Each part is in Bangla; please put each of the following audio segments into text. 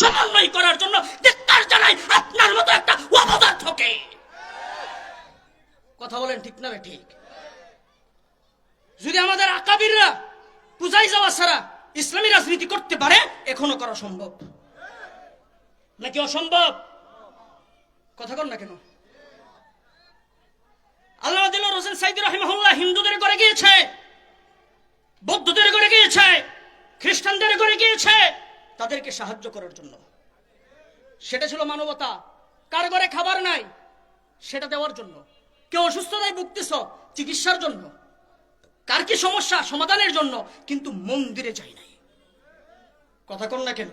সমন্বয় করার জন্য ধিক্কার জানাই আপনার মতো একটা অপদার্থকে। কথা বলেন ঠিক না ঠিক? যদি আমাদের আকাবিররা পূজাই যাওয়া ছাড়া ইসলামী রাজনীতি করতে পারে, এখনও করা সম্ভব। নাকি অসম্ভব? কথা কন না কেন? আল্লাহ হোসেন সাইদি রহিমহুল্লাহ হিন্দুদের করে গিয়েছে, বৌদ্ধদের করে গিয়েছে, খ্রিস্টানদের করে গিয়েছে। তাদেরকে সাহায্য করার জন্য। সেটা ছিল মানবতা। কার ঘরে খাবার নাই, সেটা দেওয়ার জন্য। কেউ অসুস্থতায় ভুগতেছ, চিকিৎসার জন্য। কার কি সমস্যা, সমাধানের জন্য। কিন্তু মন্দিরে যাই নাই। কথা কন না কেন?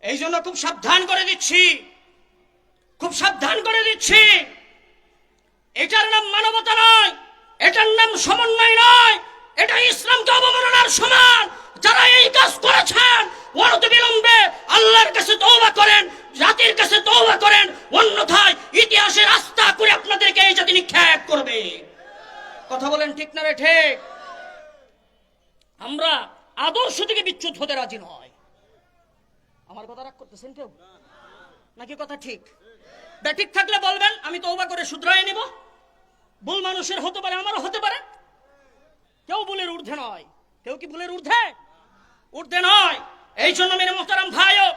এই জন্য খুব সাবধান করে দিচ্ছি। খুব সাবধান করে দিচ্ছি। এটার নাম মানবতা নয়, এটার নাম সমন্বয় নয়। এটা ইসলামকে অবমাননার সমান। যারা এই কাজ করেছেন, অনতি বিলম্বে আল্লাহর কাছে তওবা করেন, জাতির কাছে তওবা করেন, অন্যথায় ইতিহাসে আস্থা করে আপনাদেরকে এই জাতি নিক্ষেপ করবে। কথা বলেন ঠিক না রে ঠিক? আমরা আদর্শ থেকে বিচ্যুত হতে রাজি নয়। আমার কথা রাগ করতেছেন কেউ? নাকি কথা ঠিক? ঠিক থাকলে বলবেন, আমি তওবা করে শুধরাই নিব। ভুল মানুষের হতে পারে, আমারও হতে পারে। কেউ ভুলের ঊর্ধ্বে নয়। কেউ কি ভুলের ঊর্ধ্বে? ঊর্ধ্বে নয়। এই জন্য মেরে মোহতারাম ভাইও,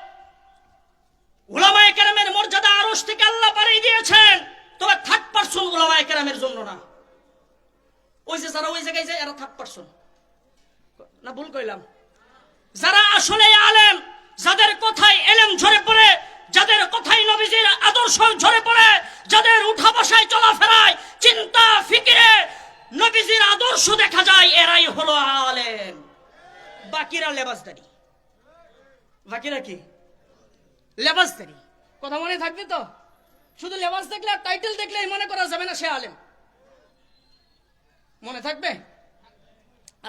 উলামায়ে কেরামের মর্যাদা আরশ থেকে আল্লাহ বাড়িয়ে দিয়েছেন। তবে থার্ড পার্সন উলামায়ে কেরামের জন্য না। ওই যে যারা ওই জায়গায় যায়, এরা থার্ড পার্সন না, ভুল কইলাম। যারা আসলে আলেম, যাদের কথায় এলেম ঝরে পড়ে, যাদের কথাই নবীজির আদর্শ ঝরে পড়ে, যাদের উঠা বসায় আদর্শ দেখা যায় এরাই হলো আলেম। বাকিরা লেবাসদারি। বাকিরা কি? লেবাসদারি? কথা মনে থাকবে তো? শুধু লেবাস দেখলে আর টাইটেল দেখলে মনে করা যাবে না সে আলেম। মনে থাকবে?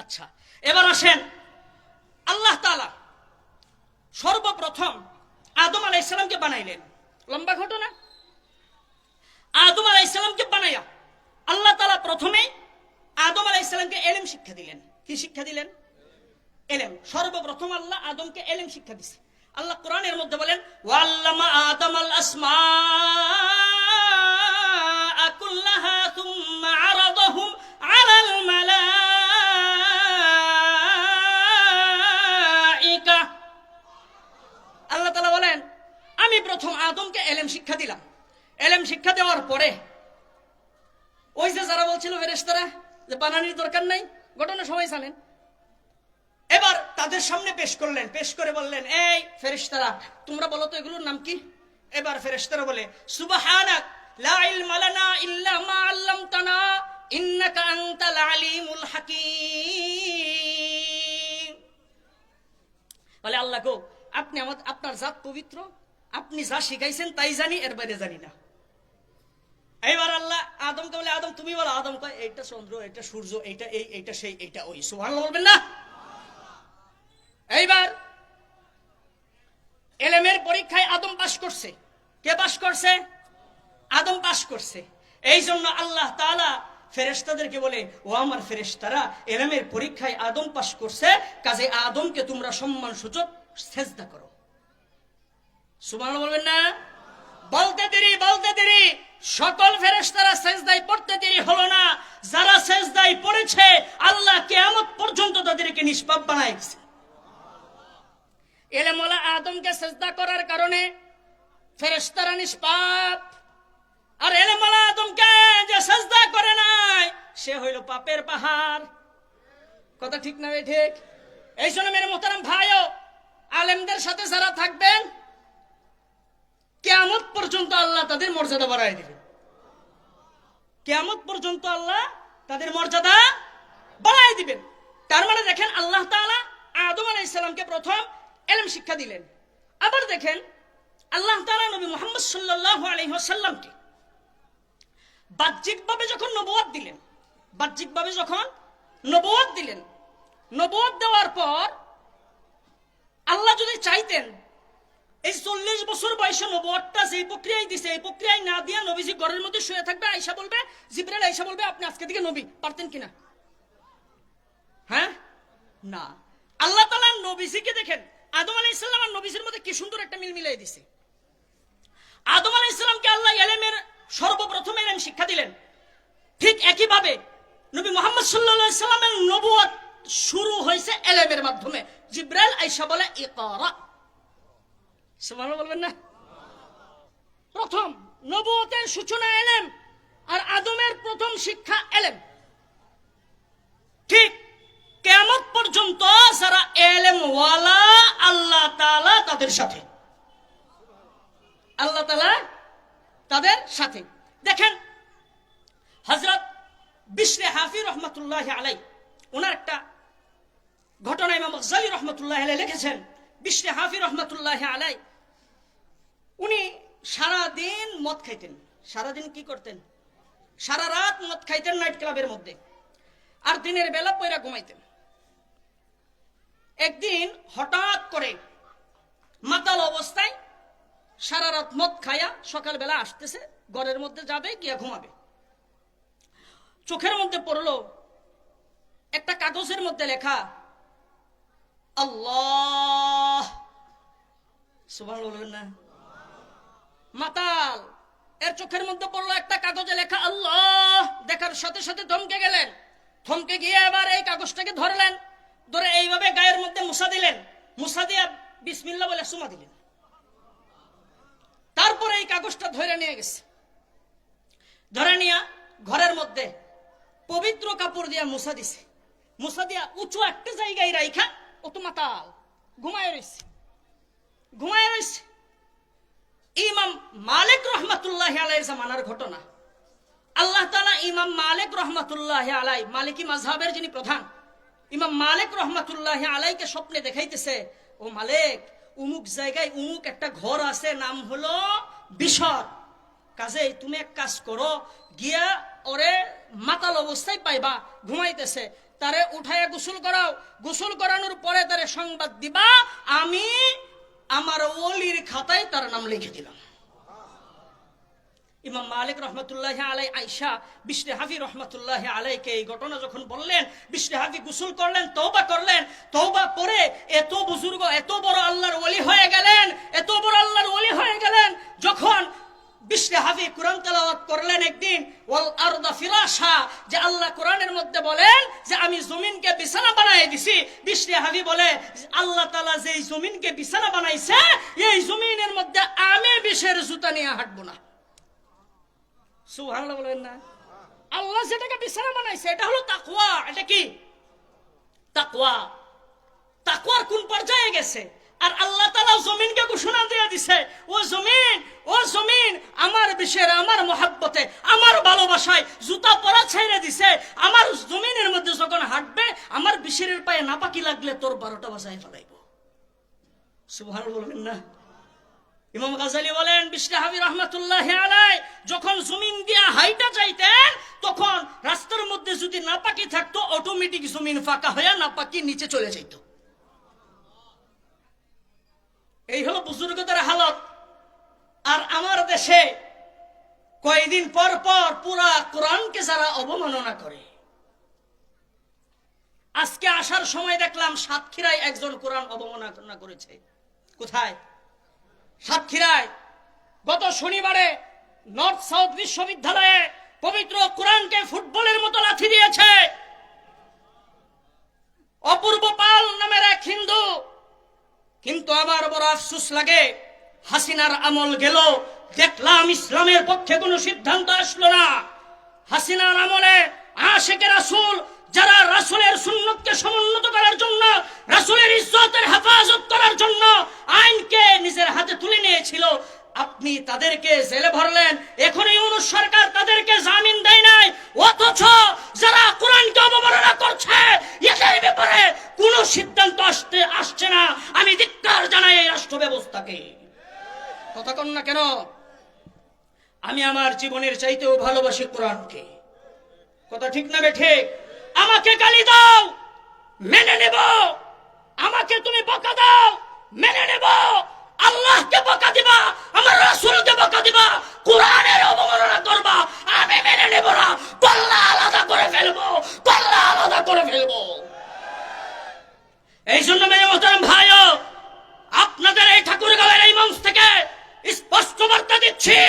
আচ্ছা এবার আসেন আল্লাহ তালা সর্বপ্রথম আদম আলাই ইসলামকে বানাইলেন। লম্বা ঘটনা। আদম আলাই ইসলামকে বানাইয়া আল্লাহ তালা প্রথমে আদম আলাই ইসলামকে এলেম শিক্ষা দিলেন। কি শিক্ষা দিলেন? এলেম। সর্বপ্রথম আল্লাহ আদমকে এলেম শিক্ষা দিছে। আল্লাহ কোরআনের মধ্যে বলেন, ওয়াল্লামা আদম আল আসমা কুল্লাহা থুম্মা আরাদাহুম আলাল মালাইকা। আল্লাহ তালা বলেন, আমি প্রথম আদমকে এলেম শিক্ষা দিলাম। এলেম শিক্ষা দেওয়ার পরে ওই যে যারা বলছিল ফেরেস্তারা যে বানানির দরকার নাই, ঘটনা সবাই জানেন। এবার তাদের সামনে পেশ করলেন, পেশ করে বললেন, এই ফেরেশতারা, তোমরা বলো তো এগুলোর নাম কি? এবার ফেরেশতারা বলে, সুবহানাক আল্লাহ গো, আপনি আমার, আপনার জাত পবিত্র, আপনি যা শিখাইছেন তাই জানি, এর বাইরে জানি না। এইবার আল্লাহ আদমকে বলে, আদম, তুমি বলো। আদম কয়, এইটা চন্দ্র এটা সূর্য, এইটা এই, এইটা সেই, এইটা ওই। সুবহানাল্লাহ বলবেন না? এইবার এলেমের পরীক্ষায় আদম পাশ করছে। কে পাশ করছে? আদম পাশ করছে। এই জন্য আল্লাহ তাআলা ফেরেশতাদেরকে বলে, ও আমার ফেরেশতারা, এলেমের পরীক্ষায় আদম পাশ করছে, কাজে আদমকে তোমরা সম্মান সূচক সেজদা করো। সুমান বলবেন না? বলতে দেরি বলতে দেরি। সকল ফেরেশতারা সেজদায় পড়তে দেরি হলো না। যারা সেজদায় পড়েছে, আল্লাহ কেয়ামত পর্যন্ত তাদেরকে নিষ্পাপ বানাইছে। এলেমলা আদমকে সেজদা করার কারণে ফেরেশতারা নিষ্পাপ। আর এলেমলা আদমকে যে সেজদা করে নাই, সে হইল পাপের পাহাড়। কথা ঠিক না ঠিক? এই জন্য মেরে মোহতারাম ভাইও, আলেমদের সাথে যারা থাকবেন কেয়ামত পর্যন্ত আল্লাহ তাদের মর্যাদা বাড়াই দিবে। কেয়ামত পর্যন্ত আল্লাহ তাদের মর্যাদা বাড়াই দিবেন। তার মানে দেখেন আল্লাহ তাআলা আদম আলাইহিস সালামকে প্রথম এলম শিক্ষা দিলেন। আবার দেখেন আল্লাহ তাআলা নবী মুহাম্মদ সাল্লাল্লাহু আলাইহি ওয়াসাল্লামকে বাহ্যিকভাবে যখন নবুয়ত দিলেন, বাহ্যিকভাবে যখন নবুয়ত দিলেন নবুয়ত দেওয়ার পর আল্লাহ যদি চাইতেন এই চল্লিশ বছর বয়সে নবুয়তটা যে প্রক্রিয়ায় দিছে, এই প্রক্রিয়ায় না দিয়া নবীজি ঘরের মধ্যে শুয়ে থাকবে আয়সা বলবে, জিব্রাইল আয়সা বলবে, আপনি আজকে থেকে নবী, পারতেন কিনা? হ্যাঁ? না। আল্লাহ তালা নবীজিকে দেখেন, আদম আলাহ ইসলাম আর নবীজির মধ্যে কি সুন্দর একটা মিল মিলাই দিছে। আদম আলাহ ইসলামকে আল্লাহ এলেমের সর্বপ্রথম এলেম শিক্ষা দিলেন। ঠিক একইভাবে নবী মোহাম্মদ সাল্লাহ সাল্লামের নবুয়ত শুরু হয়েছে এলেমের মাধ্যমে। জিব্রাইল আইসা বলে, ইকরা। সুবহানাল্লাহ বলবেন না? প্রথম নবুয়তের সূচনা এলেম আর আদমের প্রথম শিক্ষা এলেম ঠিক কেমন পর্যন্ত যারা এলেম ওয়ালা আল্লাহ তাআলা তাদের সাথে। আল্লাহ তাআলা তাদের সাথে। দেখেন হজরত বিশরে হাফি রহমতুল্লাহ আলাই ওনার একটা ঘটনা ইমাম গজালি রহমতুল্লাহ আলাই লিখেছেন। বিশরে হাফি রহমতুল্লাহ আলাই উনি সারা দিন মদ খাইতেন। সারা দিন কি করতেন? সারা রাত মদ খাইতেন নাইট ক্লাবের মধ্যে। আর দিনের বেলা পয়রা ঘুমাইতেন। একদিন হঠাৎ করে মাতাল অবস্থায় সারা রাত মদ খায়া সকালবেলা আসতেছে, ঘরের মধ্যে যাবে, গিয়া ঘুমাবে। চোখের মধ্যে পড়ল একটা কাগজের মধ্যে লেখা, আল্লাহ! সুবাহ না। মাতাল, এর চোখের মধ্যে পড়ল একটা কাগজে লেখা আল্লাহ। দেখার সাথে সাথে থমকে গেলেন। থমকে গিয়ে এবার এই কাগজটাকে ধরলেন, ধরে এইভাবে গায়ের মধ্যে মুসা দিলেন। মুসা দিয়া বিসমিল্লা বলে সুমা দিলেন। তারপরে এই কাগজটা ধরে নিয়ে গেছে। ধরে নিয়া ঘরের মধ্যে পবিত্র কাপড় দিয়া মুসা দিছে। মুসা দিয়া উঁচু একটা জায়গায় রাইখা, ও তো মাতাল, ঘুমায় রয়েছে ঘুমায় রয়েছে ইমাম মালিক রহমাতুল্লাহ আলাইয়ের জামানার ঘটনা। আল্লাহ তালা ইমাম মালিক রহমাতুল্লাহ আলাই, মালিকি মাঝহাবের যিনি প্রধান, ইমাম মালিক রহমাতুল্লাহ আলাইকে স্বপ্নে দেখাইতেছে, ও মালিক, উমুক জায়গায় উমুক একটা ঘর আছে, নাম হলো বিশর। কাজে তুমি এক কাজ করো, গিয়া ওরে মাতাল অবস্থায় পাইবা, ঘুমাইতেছে। তারে উঠাইয়া গোসল করাও। গোসল করানোর পরে তারে সংবাদ দিবা, আমি আমার ওলির খাতায় তার নাম লিখে দিলাম। ইমাম মালিক রহমতুল্লাহ আলাই আইসা বিশ্বে হাফি রহমতুল্লাহ আলাইকে এই ঘটনা যখন বললেন বিশ্বে হাফি গুসুল করলেন তৌবা করলেন তৌবা করে এত বুজুর্গ, এত বড় আল্লাহর ওলি হয়ে গেলেন, এত বড় আল্লাহর ওলি হয়ে গেলেন, যখন বিষ্ণু হাফি কোরআন তেলাওয়াত করলেন একদিন, ওয়াল আরদা ফিরাশা, যে আল্লাহ কোরআনের মধ্যে বলেন যে আমি জমিনকে বিছানা বানাই দিছি। বিষ্ণু হাফি বলে আল্লাহ তাআলা যে জমিনকে বিছানা বানাইছে, এই জমিনের মধ্যে আমি বিষের জুতা নিয়ে হাঁটবো না। সুবহানাল্লাহ বলবেন না। আল্লাহ যেটাকে বিছানা বানাইছে, এটা হলো তাকওয়া। এটা কি? তাকওয়া। তাকওয়ার কোন পর্যায়ে গেছে? আর আল্লাহ তালা জমিনকে ঘোষণা দিয়ে দিছে, ও জমিন ও জমিন, আমার বিষয়ের আমার মহাব্বতে, আমার ভালোবাসায় জুতা পরা ছেড়ে দিছে। আমার জমিনের মধ্যে যখন হাঁটবে, আমার বিষের পায়ে নাপাকি লাগলে তোর বারোটা বাজায় ফেলাইব। সুবহান বলবেন না। ইমাম গাজালি বলেন বিষ্ণু হাবি রহমতুল্লাহ আলাই যখন জমিন দিয়া হাইটা চাইতেন তখন রাস্তার মধ্যে যদি নাপাকি থাকতো অটোমেটিক জমিন ফাঁকা হয়ে নাপাকি নিচে চলে যাইত। এই হলো বুজুর্গদের হালত। আর আমার দেশে কয়েকদিন পর পর পুরা কোরআনকে যারা অবমাননা করে। আজকে আসার সময় দেখলাম সাতক্ষীরায় একজন কোরআন অবমাননা করেছে। কোথায়? সাতক্ষীরায়। গত শনিবারে নর্থ সাউথ বিশ্ববিদ্যালয়ে পবিত্র কোরআনকে ফুটবলের মতো লাথি দিয়েছে। অপূর্ব পাল নামের এক হিন্দু কিন্তু আমার বড় আফসুস লাগে। হাসিনার আমল গেল। দেখলাম ইসলামের পক্ষে কোনো সিদ্ধান্ত আসলো না। হাসিনার আমলে আশেকে রাসুল, যারা রাসুলের সুন্নতকে সমুন্নত করার জন্য, রাসুলের ইজ্জতের হেফাজত করার জন্য আইনকে নিজের হাতে তুলে নিয়েছিল আপনি তাদেরকে জেলে ভরলেন। এখনই ইউনুস সরকার তাদেরকে জামিন দেয় নাই। অথচ যারা কোরআনকে অবমাননা করছে, এদের ব্যাপারে কোনো সিদ্ধান্ত আসতে আসছে না। আমি ধিক্কার জানাই এই রাষ্ট্র ব্যবস্থাকে কথা কন না কেন? আমি আমার জীবনের চাইতেও ভালোবাসি কোরআনকে। কথা ঠিক না বে ঠিক? আমাকে গালি দাও, মেনে নেব। করছি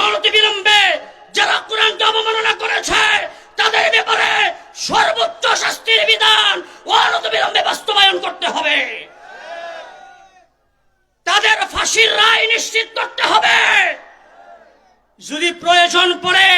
অর্ধবিলম্বে যারা কোরআনকে অবমাননা করেছে, তাদের ব্যাপারে সর্বোচ্চ শাস্তির বিধান অনতিবিলম্বে বাস্তবায়ন করতে হবে। তাদের ফাঁসির রায় নিশ্চিত করতে হবে। যদি প্রয়োজন পড়ে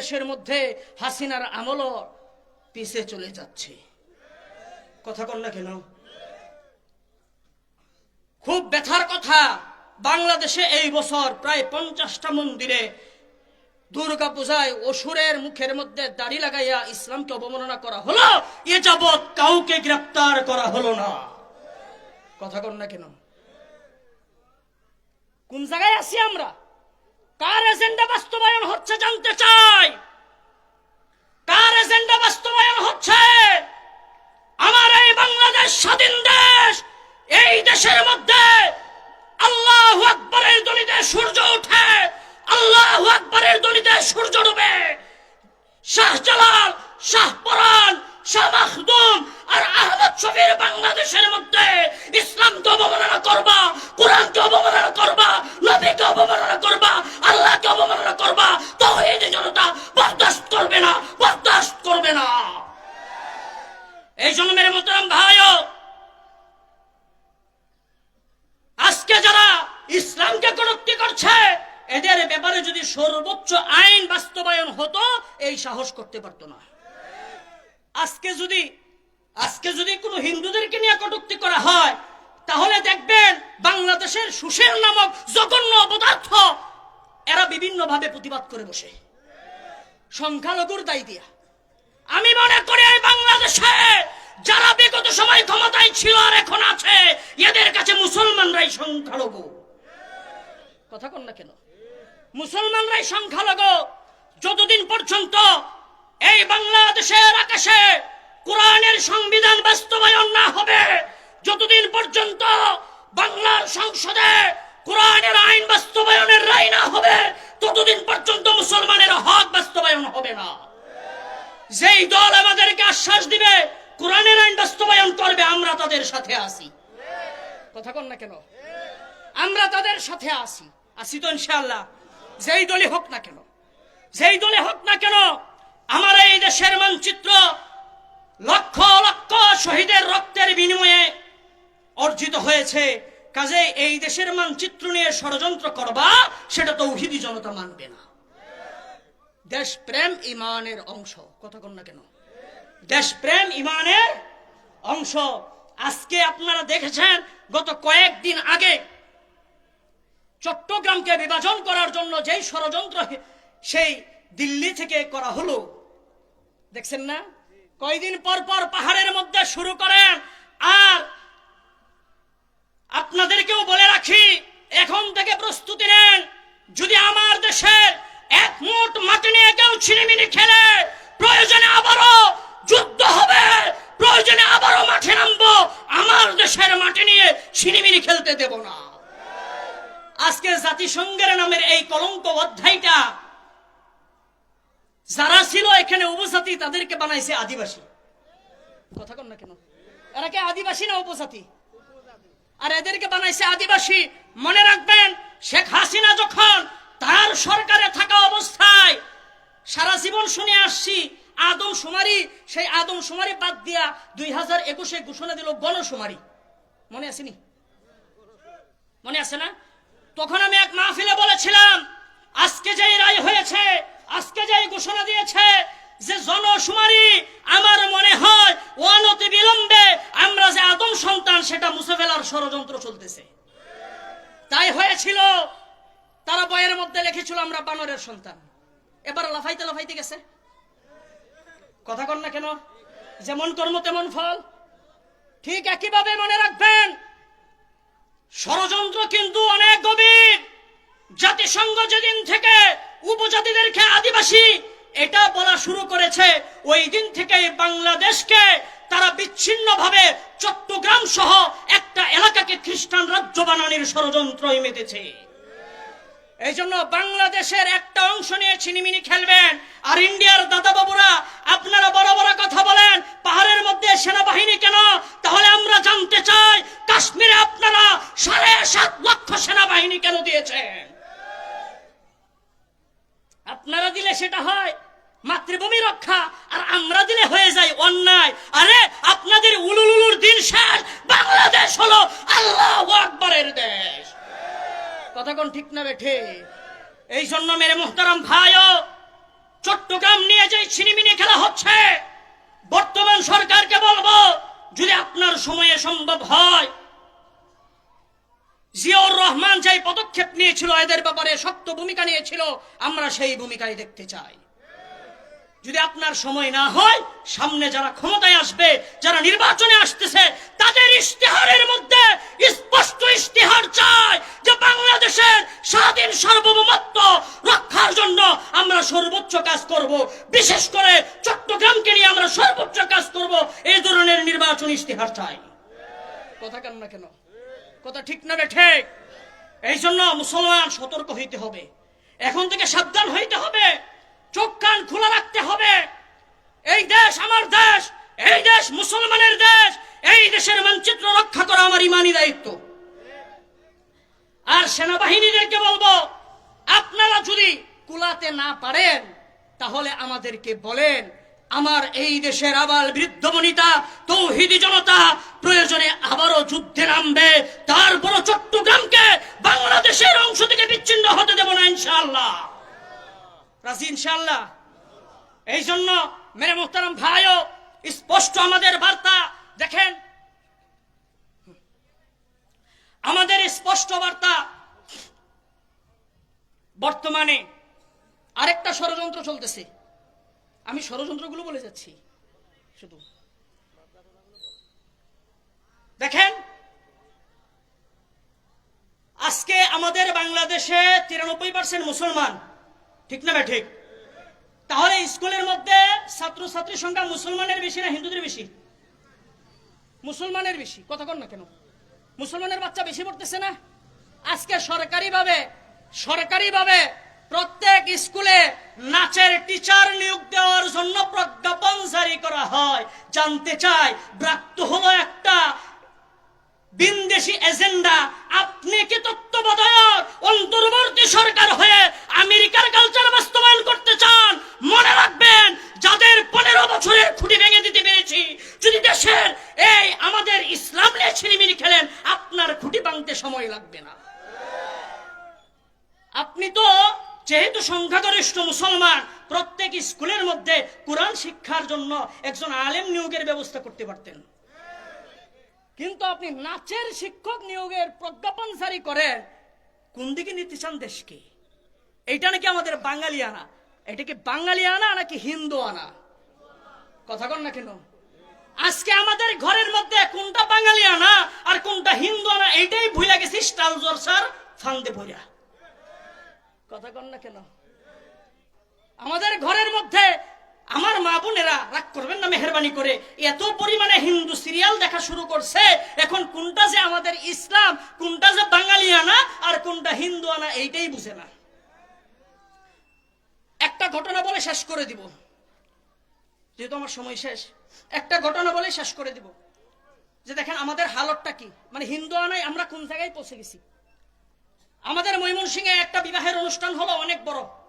দেশের মধ্যে হাসিনার আমলও পিছে চলে যাচ্ছে। কথা কন না কেন? খুব ব্যথার কথা, বাংলাদেশে এই বছর প্রায় পঞ্চাশটা মন্দিরে দুর্গা পূজায় অসুরের মুখের মধ্যে দাড়ি লাগাইয়া ইসলামকে অবমাননা করা হলো, এ যাবৎ কাউকে গ্রেপ্তার করা হলো না। কথা কন না কেন? কোন জায়গায় আছি আমরা? কার এজেন্ডা বাস্তবায়ন হচ্ছে জানতে চাই? কার এজেন্ডা বাস্তবায়ন হচ্ছে? আমার এই বাংলাদেশ স্বাধীন দেশ, এই দেশের মধ্যে আল্লাহ আকবরের দলিতে সূর্য ওঠে, আল্লাহ আকবরের দলিতে সূর্য ডুবে। শাহজালাল শাহপরান শাহ মাখদুম আর আহমদ শফির বাংলাদেশের মধ্যে ইসলামকে অবমাননা করবা কোরআনকে অবমাননা করবা নবীকে অবমাননা করবা আল্লাহকে অবমাননা করবা, তৌহিদ জনতা বরদাস্ত করবে না, বরদাস্ত করবে না। এই জন্য মেরে মোতারাম ভাইও, আজকে যারা ইসলামকে কটুক্তি করছে, এদের ব্যাপারে যদি সর্বোচ্চ আইন বাস্তবায়ন হতো, এই সাহস করতে পারতো না। আজকে যদি আজকে যদি কোনো হিন্দুদেরকে নিয়ে কটুক্তি করা হয়, তাহলে দেখবেন বাংলাদেশের সুশের নামক জঘন্য অপদার্থ, এরা বিভিন্ন ভাবে প্রতিবাদ করে বসে। সংখ্যালঘুর দায়ী দিয়া। আমি মনে করি এই বাংলাদেশে যারা বিগত সময় ক্ষমতায় ছিল আর এখন আছে, এদের কাছে মুসলমানরাই সংখ্যালঘু। কথা কন না কেন? মুসলমানরাই সংখ্যালঘু। যতদিন পর্যন্ত এই বাংলাদেশের আকাশে কোরআনের সংবিধান বাস্তবায়ন না হবে, যতদিন পর্যন্ত বাংলার সংসদে কোরআনের আইন বাস্তবায়নের রায় না হবে, ততদিন পর্যন্ত মুসলমানের হক বাস্তবায়ন হবে না। যেই দল আমাদেরকে আশ্বাস দিবে, কোরআনের আইন বাস্তবায়ন করবে, আমরা তাদের সাথে আসি কথা কন না কেন? আমরা তাদের সাথে আসি আসি তো ইনশাআল্লাহ। যেই দলে হোক না কেন। যেই দলে হোক না কেন, আমার এই দেশের মানচিত্র লক্ষ লক্ষ শহীদের রক্তের বিনিময়ে অর্জিত হয়েছে। কাজে এই দেশের মানচিত্র নিয়ে ষড়যন্ত্র করবা, সেটা তো উহিদি জনতা মানবে না। দেশপ্রেম ইমানের অংশ, কথা কন না কেন? দেশপ্রেম ইমানের অংশ। আজকে আপনারা দেখেছেন, গত কয়েকদিন আগে চট্টগ্রামকে বিভাজন করার জন্য যেই ষড়যন্ত্র সেই দিল্লি থেকে করা হলো। দেখছেন না? কয়দিন পর পর পাহাড়ের মধ্যে শুরু করেন। আর আপনাদেরকেও বলে রাখি, এখন থেকে প্রস্তুতি নেন। যদি আমার দেশের এক মুঠ মাটি নিয়ে কেউ ছিনিমিনি খেলে, প্রয়োজনে আবারও যুদ্ধ হবে, প্রয়োজনে আবারও মাঠে নামবো, আমার দেশের মাটি নিয়ে ছিনিমিনি খেলতে দেব না। আজকে জাতিসংঘের নামের এই কলঙ্ক অধ্যায়টা যারা ছিল এখানে উপজাতি, তাদেরকে বানাইছে আদিবাসী। কথা কন না কেন? এরা কি আদিবাসী না উপজাতি? আর এদেরকে বানাইছে আদিবাসী। মনে রাখবেন, শেখ হাসিনা যখন তার সরকারে থাকা অবস্থায় সারা জীবন শুনে আসছি, আদম সুমারি সেই আদম সুমারি বাদ দিয়া দুই হাজার একুশে ঘোষণা দিল গণশুমারি। মনে আসেনি মনে আছে না? তখন আমি এক মাহফিলে বলেছিলাম, আজকে যে রায় হয়েছে আজকে যে ঘোষণা দিয়েছে যে জনশুমারি আমার মনে হয় অনতি বিলম্বে আমরা যে আদম সন্তান সেটা মুছে ফেলার ষড়যন্ত্র চলতেছে। তাই হয়েছিল, তারা বইয়ের মধ্যে লিখেছিল, আমরা বানরের সন্তান। এবার লাফাইতে লাফাইতে গেছে। কথা কন না কেন? যেমন কর্ম তেমন ফল। ঠিক একইভাবে মনে রাখবেন, ষড়যন্ত্র কিন্তু অনেক গভীর। জাতিসংঘ যেদিন থেকে উপজাতিদেরকে আদিবাসী, এটা বলা শুরু করেছে ওই দিন থেকে বাংলাদেশকে তারা বিচ্ছিন্নভাবে চট্টগ্রাম সহ একটা এলাকাকে খ্রিস্টান রাজ্য বানানোর ষড়যন্ত্রই মেতেছে। এই জন্য বাংলাদেশের একটা অংশ নিয়ে ছিনিমিনি খেলবেন। আর ইন্ডিয়ার দাদা বাবুরা আপনারা বড় বড় কথা বলেন, পাহাড়ের মধ্যে সেনাবাহিনী কেন? তাহলে আমরা জানতে চাই, কাশ্মীরে আপনারা সাড়ে সাত লক্ষ সেনাবাহিনী কেন দিয়েছেন? আপনারা দিলে সেটা হয়, মাতৃভূমি রক্ষা, আর আমরা দিলে হয়ে যায় অন্যায়। আরে, আপনাদের উলুলুলুর দিন শেষ, বাংলাদেশ হলো আল্লাহ আকবরের দেশ। কথা কোন ঠিক না বেঠে এই জন্য মেরে মোহতারাম ভাইও, চট্টগ্রাম নিয়ে যে ছিনিমিনি খেলা হচ্ছে, বর্তমান সরকারকে বলব, যদি আপনার সময়ে সম্ভব হয় জিয়াউর রহমান যে পদক্ষেপ নিয়েছিল, এদের ব্যাপারে শক্ত ভূমিকা নিয়েছিল, আমরা সেই ভূমিকায় দেখতে চাই। যদি আপনার সময় না হয়, সামনে যারা ক্ষমতায় আসবে, যারা নির্বাচনে আসতেছে, তাদের ইশতেহারের মধ্যে স্পষ্ট ইশতেহার চাই যে বাংলাদেশের স্বাধীন সার্বভৌমত্ব রক্ষার জন্য আমরা সর্বোচ্চ কাজ করব। বিশেষ করে চট্টগ্রামকে নিয়ে আমরা সর্বোচ্চ কাজ করব। এই ধরনের নির্বাচন ইশতেহার চাই। কথা কেন না কেন? কথা ঠিক না ঠিক। এই জন্য মুসলমান সতর্ক হইতে হবে। এখন থেকে সাবধান হইতে হবে। চোখ কান খোলা রাখতে হবে। এই দেশ আমার দেশ, এই দেশ মুসলমানের দেশ, এই দেশের মানচিত্র রক্ষা করা আমার ইমানি দায়িত্ব। আর সেনাবাহিনীদেরকে বলব, আপনারা যদি কুলাতে না পারেন, তাহলে আমাদেরকে বলেন, আমার এই দেশের আবাল বৃদ্ধ বনিতা, তৌহিদি জনতা প্রয়োজনে আবারও যুদ্ধে নামবে। তারপর চট্টগ্রামকে বাংলাদেশের অংশ থেকে বিচ্ছিন্ন হতে দেব না, ইনশাআল্লাহ। রাজি, ইনশাআল্লাহ? এই জন্য মেরে মোহতারাম ভাইও, স্পষ্ট আমাদের বার্তা, দেখেন। আমাদের স্পষ্ট বার্তা, বর্তমানে আরেকটা ষড়যন্ত্র চলতেছে। আমি ষড়যন্ত্রগুলো বলে যাচ্ছি, শুধু। দেখেন, আজকে আমাদের বাংলাদেশে তিরানব্বই পার্সেন্ট মুসলমান। ঠিক না ঠিক? তাহলে স্কুলের মধ্যে ছাত্র ছাত্রীর সংখ্যা মুসলমানের বেশি না হিন্দুদের বেশি? মুসলমানের বেশি। কথা কন না কেন? মুসলমানের বাচ্চা বেশি পড়তেছে না? আজকে সরকারিভাবে সরকারিভাবে প্রত্যেক স্কুলে নাচের টিচার নিয়োগ দেওয়ার জন্য প্রজ্ঞাপন জারি করা হয়। জানতে চাই, ব্রাত্য হলো একটা বিনদেশি এজেন্ডা, আপনি কি তত্ত্বাবধায়ক? অন্তর্বর্তী সরকার হয়ে আমেরিকার কালচার বাস্তবায়ন করতে চান? মনে রাখবেন, যাদের পনেরো বছরের খুঁটি ভেঙে দিতে পেরেছি, যদি দেশের এই আমাদের ইসলাম নিয়ে ছিনিমিনি খেলেন, আপনার খুঁটি ভাঙতে সময় লাগবে না। আপনি তো যেহেতু সংখ্যাগরিষ্ঠ মুসলমান, প্রত্যেক স্কুলের মধ্যে কোরআন শিক্ষার জন্য একজন আলেম নিয়োগের ব্যবস্থা করতে পারতেন। কিন্তু আপনি নাচের শিক্ষক নিয়োগের প্রজ্ঞাপন জারি করেন কোন দিকে নিতে চান দেশকে। এইটা নাকি আমাদের বাঙালি আনা এটা কি বাঙালি আনা নাকি হিন্দু আনা কথা কন না কেন? আজকে আমাদের ঘরের মধ্যে কোনটা বাঙালি আনা আর কোনটা হিন্দু আনা এইটাই ভুলে গেছি স্টাল জলসার ফান্দে ভরিয়া। কথা কন না কেন? আমাদের ঘরের মধ্যে আমার মা বোনেরা রাগ করবেন না মেহরবানি করে। এত পরিমাণে হিন্দু সিরিয়াল দেখা শুরু করছে। এখন কোনটা যে আমাদের ইসলাম, কোনটা যে বাঙালি আনা আর কোনটা হিন্দু আনা, এইটাই বুঝে না। একটা ঘটনা বলে শেষ করে দিব। যেহেতু আমার সময় শেষ, একটা ঘটনা বলে শেষ করে দিব। যে দেখেন, আমাদের হালতটা কি? মানে হিন্দু আনায় আমরা কোন জায়গায় পৌঁছে গেছি? আমাদের ময়মনসিংহে একটা বিবাহের অনুষ্ঠান হলো অনেক বড়।